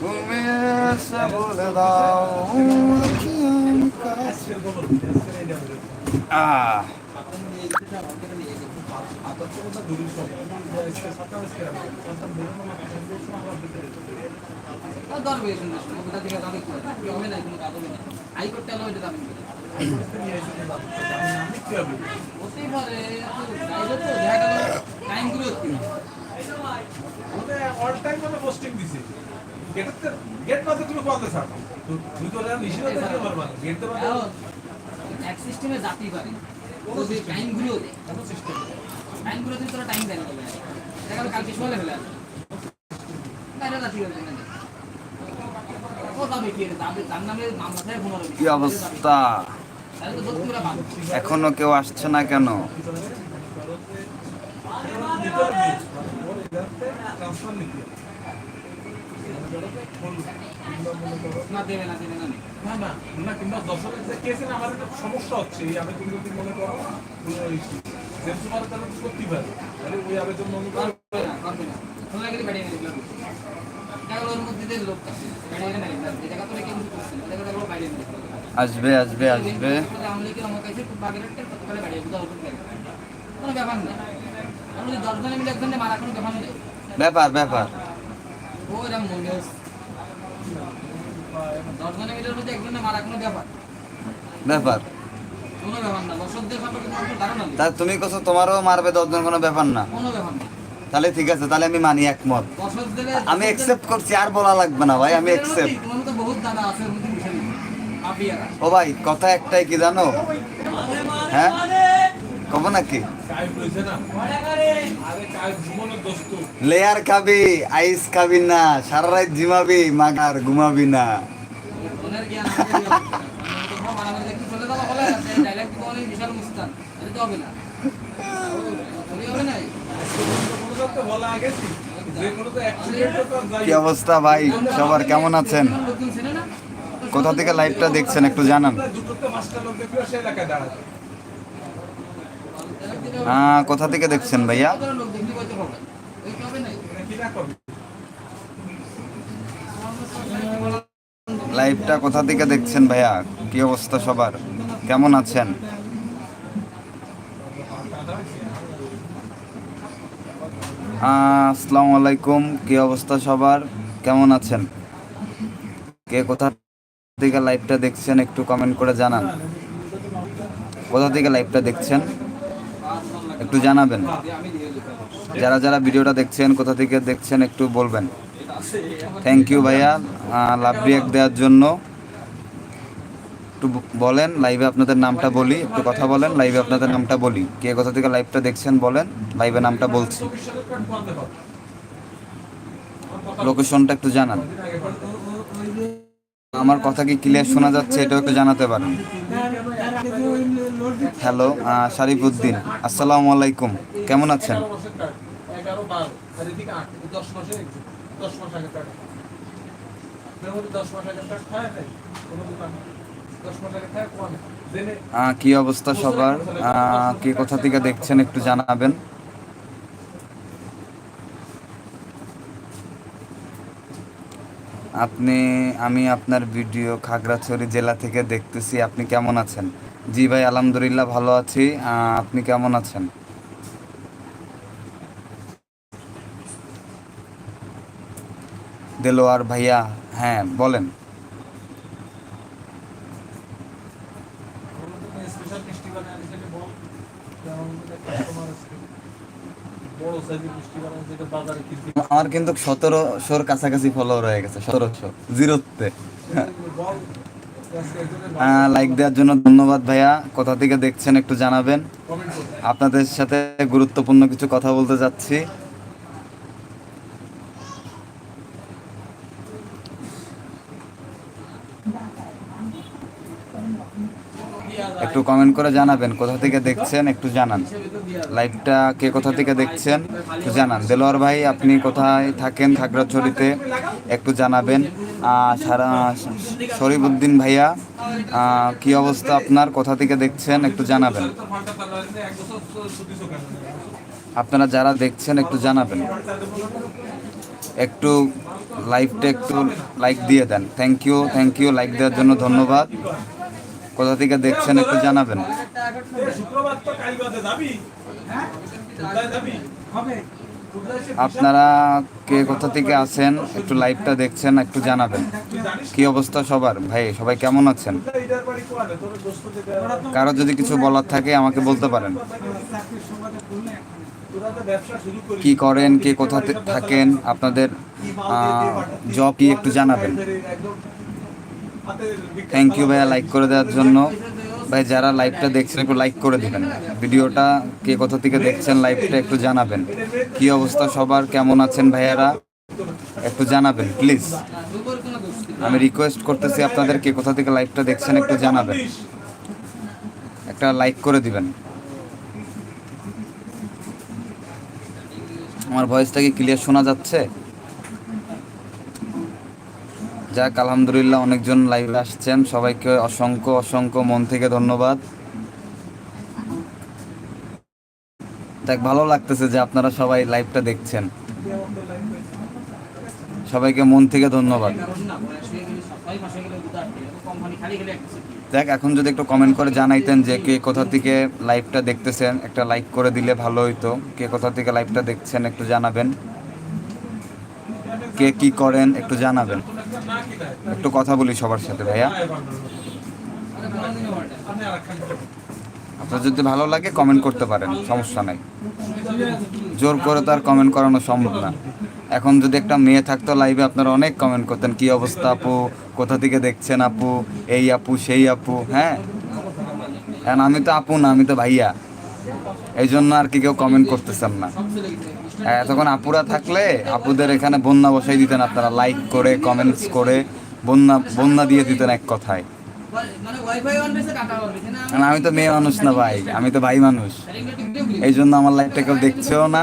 তুমি এসে বলে দাও শুনতে কোথা থেকে দাবি করে। হতেই পারে দেখা গেল টাইমগুলো হচ্ছে না মানে all time posting দিছে। গেটের গেট না তুমি বলতে চাও। তুমি তো ওরা নিষেধ করতে পারবা গেট তো এক সিস্টেমে জাতি পারে যদি টাইমগুলো দেয়। কোনো টাইমগুলো দিন তোরা টাইম দেয় দেখা গেল কালকে সকালে ফেলে আসবে বাইরে জাতি হবে না। কি দাবি তার নামে মাথায় ফোন হবে কি অবস্থা? তাহলে তো দোষ তোমরা পাবো এখনও কেউ আসছে না কেন? সমস্যা হচ্ছে, এই আবেদন যদি মনে করো, ওই জেমস সুপারের তাহলে তো পারে। তাহলে ওই আবেদন মনে করো, করবে না তোমরা গেলে বাড়িয়ে গেলে দেখা ওর মধ্যে দিয়ে লোক আছে কেউ করছে না বাইরে আসবে আসবে আসবে আমলে কি খুব বাগের একটা বুঝা কোনো ব্যাপার নেই ব্যাপার ব্যাপার ব্যাপার। মনে তা তুমি কোথাও তোমারও মারবে দশজন কোনো ব্যাপার না? তাহলে ঠিক আছে তাহলে আমি মানি একমত। আমি একসেপ্ট করছি আর বলা লাগবে না ভাই আমি একসেপ্ট ও ভাই কথা একটাই কি জানো? হ্যাঁ? কব নাকি। লেয়ার খাবি আইস খাবি না সারা রাত জিমাবি মাগার ঘুমাবি না। কি অবস্থা ভাই? সবার কেমন আছেন? কোথা থেকে লাইভটা দেখছেন একটু জানান। কোথা থেকে দেখছেন ভাইয়া? লাইভটা কোথা থেকে দেখছেন ভাইয়া? কি অবস্থা সবার? কেমন আছেন? আসসালামু আলাইকুম, কি অবস্থা সবার? কেমন আছেন? কে কোথা থেকে লাইভটা দেখছেন একটু কমেন্ট করে জানান। কোথা থেকে লাইভটা দেখছেন? একটু জানাবেন। যারা যারা ভিডিওটা দেখছেন, কোথা থেকে দেখছেন একটু বলবেন। থ্যাংক ইউ ভাইয়া লাভ রিয়াক্ট দেওয়ার জন্য। একটু বলেন লাইভে আপনাদের নামটা বলি, একটু কথা বলেন লাইভে আপনাদের নামটা বলি। কে কোথা থেকে লাইভটা দেখছেন বলেন লাইভে নামটা বলছি। লোকেশনটা একটু জানান। আমার কথা কি ক্লিয়ার শোনা যাচ্ছে, এটাও একটু জানাতে পারেন। হ্যালো শারিফুদ্দিন আসসালামু আলাইকুম, কেমন আছেন? কি অবস্থা সবার? কে কোথা থেকে দেখছেন একটু জানাবেন। আপনি, আমি আপনার ভিডিও খাগড়াছড়ি জেলা থেকে দেখতেছি, আপনি কেমন আছেন? জি ভাই, আলহামদুলিল্লাহ ভালো আছি। আপনি কেমন আছেন? দেলোয়ার ভাইয়া হ্যাঁ বলেন। আমার কিন্তু সতেরোশোর কাছাকাছি ফলো হয়ে গেছে, সতেরোশো, জিরোতে। লাইক দেওয়ার জন্য ধন্যবাদ ভাইয়া। কোথা থেকে দেখছেন একটু জানাবেন। আপনাদের সাথে গুরুত্বপূর্ণ কিছু কথা বলতে যাচ্ছি। একটু কমেন্ট করে জানাবেন, কোথা থেকে দেখছেন একটু জানান। লাইভটা কে কোথা থেকে দেখছেন একটু জানান। দেলোয়ার ভাই, আপনি কোথায় থাকেন খাগড়াছড়িতে? একটু জানাবেন। সারা, শরীফুদ্দিন ভাইয়া কি অবস্থা আপনার? কোথা থেকে দেখছেন একটু জানাবেন। আপনারা যারা দেখছেন একটু জানাবেন। একটু লাইভটা একটু লাইক দিয়ে দেন। Thank you thank you like দেওয়ার জন্য ধন্যবাদ। কোথা থেকে দেখছেন একটু জানাবেন। আপনারা কে কোথা থেকে আছেন, একটু লাইভটা দেখছেন, একটু জানাবেন। কি অবস্থা সবার? ভাই, সবাই কেমন আছেন? কারও যদি কিছু বলার থাকে আমাকে বলতে পারেন। কি করেন, কে কোথা থাকেন, আপনাদের জব কি একটু জানাবেন। থ্যাংক ইউ ভাইয়া লাইক করে দেওয়ার জন্য। ভাই, যারা লাইভটা দেখছেন, একটু লাইক করে দেবেন। ভিডিওটা কে কোথা থেকে দেখছেন লাইভটা একটু জানাবেন। কি অবস্থা সবার? কেমন আছেন ভাইয়ারা? একটু জানাবেন প্লিজ। আমি রিকোয়েস্ট করতেছি আপনাদের কে কোথা থেকে লাইভটা দেখছেন, একটু জানাবেন। একটা লাইক করে দিবেন। আমার ভয়েসটা কি ক্লিয়ার শোনা যাচ্ছে? যাক, আলহামদুলিল্লাহ অনেকজন লাইভে আসছেন। সবাইকে অসংখ্য অসংখ্য মন থেকে ধন্যবাদ। দেখ, ভালো লাগতেছে যে আপনারা সবাই লাইভটা দেখছেন। সবাইকে মন থেকে ধন্যবাদ। দেখ, এখন যদি একটু কমেন্ট করে জানাইতেন যে কে কোথা থেকে লাইভটা দেখতেছেন, একটা লাইক করে দিলে ভালো হইতো। কে কোথা থেকে লাইভটা দেখছেন একটু জানাবেন। কে কি করেন একটু জানাবেন। একটু কথা বলি সবার সাথে, ভাইয়া। আপনার যদি ভালো লাগে কমেন্ট করতে পারেন, সমস্যা নাই। জোর করে তো আর কমেন্ট করানো সম্ভব না। এখন যদি একটা মেয়ে থাকতো লাইভে আপনারা অনেক কমেন্ট করতেন, কি অবস্থা আপু? কোথা থেকে দেখছেন আপু? এই আপু, সেই আপু? হ্যাঁ? আমি তো আপু না, আমি তো ভাইয়া। এই জন্য আর কি কেউ কমেন্ট করতেছেন না। তখন আপুরা থাকলে আপুদের এখানে বন্যা বসাই দিতেন, আপনারা লাইক করে কমেন্টস করে, বন্যা বন্যা দিয়ে দিতেন এক কথায় মানে আমি তো মেয়ে মানুষ না ভাই, আমি তো ভাই মানুষ। এই জন্য আমার লাইফটা কেউ দেখছেও না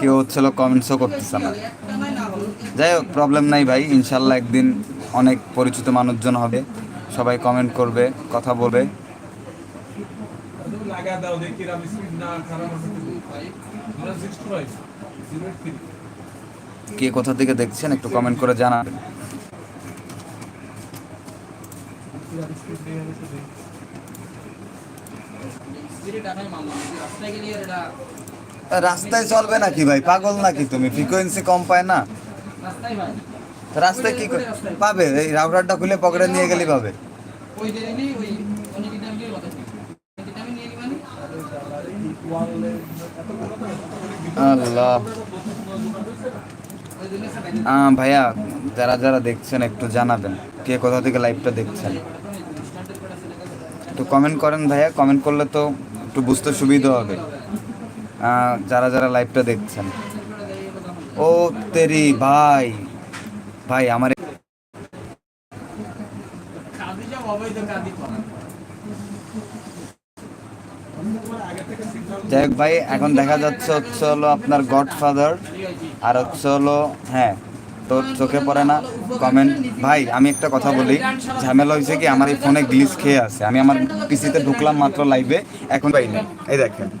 কেউ হচ্ছিল কমেন্টসও করতেছে না। যাই হোক প্রবলেম নাই ভাই, ইনশাল্লাহ একদিন অনেক পরিচিত মানুষজন হবে, সবাই কমেন্ট করবে, কথা বলবে কে কোথা থেকে দেখছেন একটু কমেন্ট করে। যদি রাস্তায় গেলি চলবে নাকি ভাই? পাগল নাকি তুমি? ফ্রিকোয়েন্সি কম পায় না। রাস্তায় কি পাবে? এই রাউটারটা খুলে পকেটে নিয়ে গেলেই পাবে। ওই যে দিনই ওই অনেক টাইম দিয়ে কথা ছিল। অনেক টাইমে নিয়ে নিবানি। আল্লাহ। ভাইয়া, যারা যারা দেখছেন, একটু জানাবেন, কে কোথা থেকে লাইভটা দেখছেন। একটু কমেন্ট করেন ভাইয়া কমেন্ট করলে তো একটু বুঝতে সুবিধা হবে। যারা যারা লাইভটা দেখছেন। ও তেরি ভাই ভাই, আমার যাই ভাই, এখন দেখা যাচ্ছে হচ্ছে হলো আপনার গডফাদার আর হচ্ছে হলো হ্যাঁ তো চোখে পড়ে না কমেন্ট ভাই, আমি একটা কথা বলি, ঝামেলা হয়েছে কি, আমার এই ফোনে গ্লিচ খেয়ে আছে। আমি আমার পিসিতে ঢুকলাম মাত্র লাইভে এখন পাই না এই দেখেন।